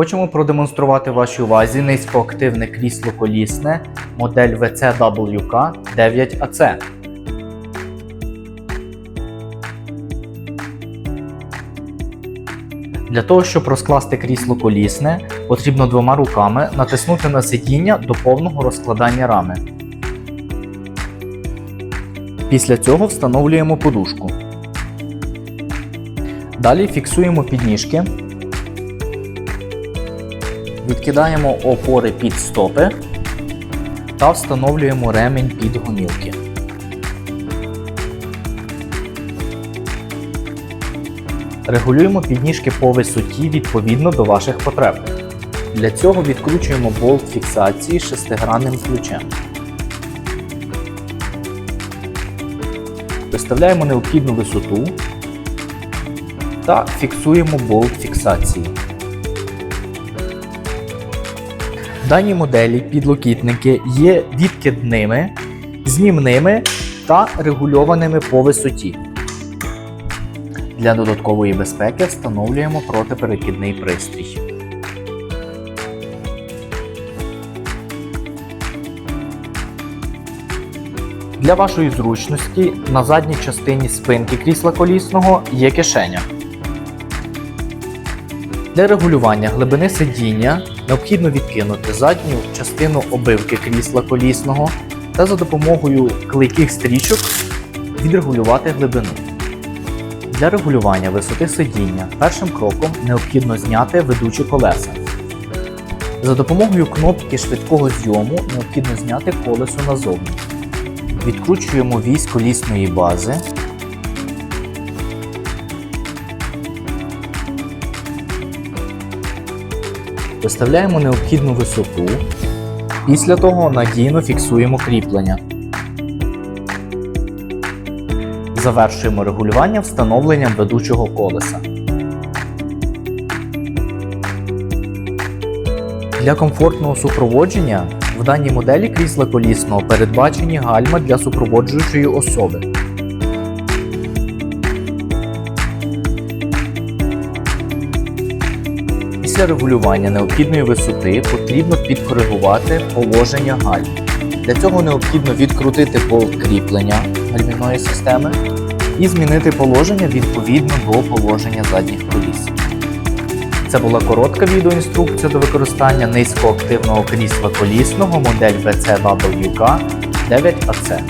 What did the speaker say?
Хочемо продемонструвати вашій увазі низькоактивне крісло колісне модель VCWK 9AC. Для того, щоб розкласти крісло колісне, потрібно двома руками натиснути на сидіння до повного розкладання рами. Після цього встановлюємо подушку. Далі фіксуємо підніжки, відкидаємо опори під стопи та встановлюємо ремень під гомілки. Регулюємо підніжки по висоті відповідно до ваших потреб. Для цього відкручуємо болт фіксації шестигранним ключем. Виставляємо необхідну висоту та фіксуємо болт фіксації. Даній моделі підлокітники є відкидними, знімними та регульованими по висоті. Для додаткової безпеки встановлюємо протиперекидний пристрій. Для вашої зручності на задній частині спинки крісла колісного є кишеня. Для регулювання глибини сидіння необхідно відкинути задню частину обивки крісла колісного та за допомогою клейких стрічок відрегулювати глибину. Для регулювання висоти сидіння першим кроком необхідно зняти ведучі колеса. За допомогою кнопки швидкого зйому необхідно зняти колесо назовні. Відкручуємо вісь колісної бази. Виставляємо необхідну висоту. Після того надійно фіксуємо кріплення. Завершуємо регулювання встановленням ведучого колеса. Для комфортного супроводження в даній моделі крісла колісного передбачені гальма для супроводжуючої особи. Після регулювання необхідної висоти потрібно підкоригувати положення гальм. Для цього необхідно відкрутити болт кріплення гальмівної системи і змінити положення відповідно до положення задніх коліс. Це була коротка відеоінструкція до використання низькоактивного крісла колісного модель VCWK 9AC.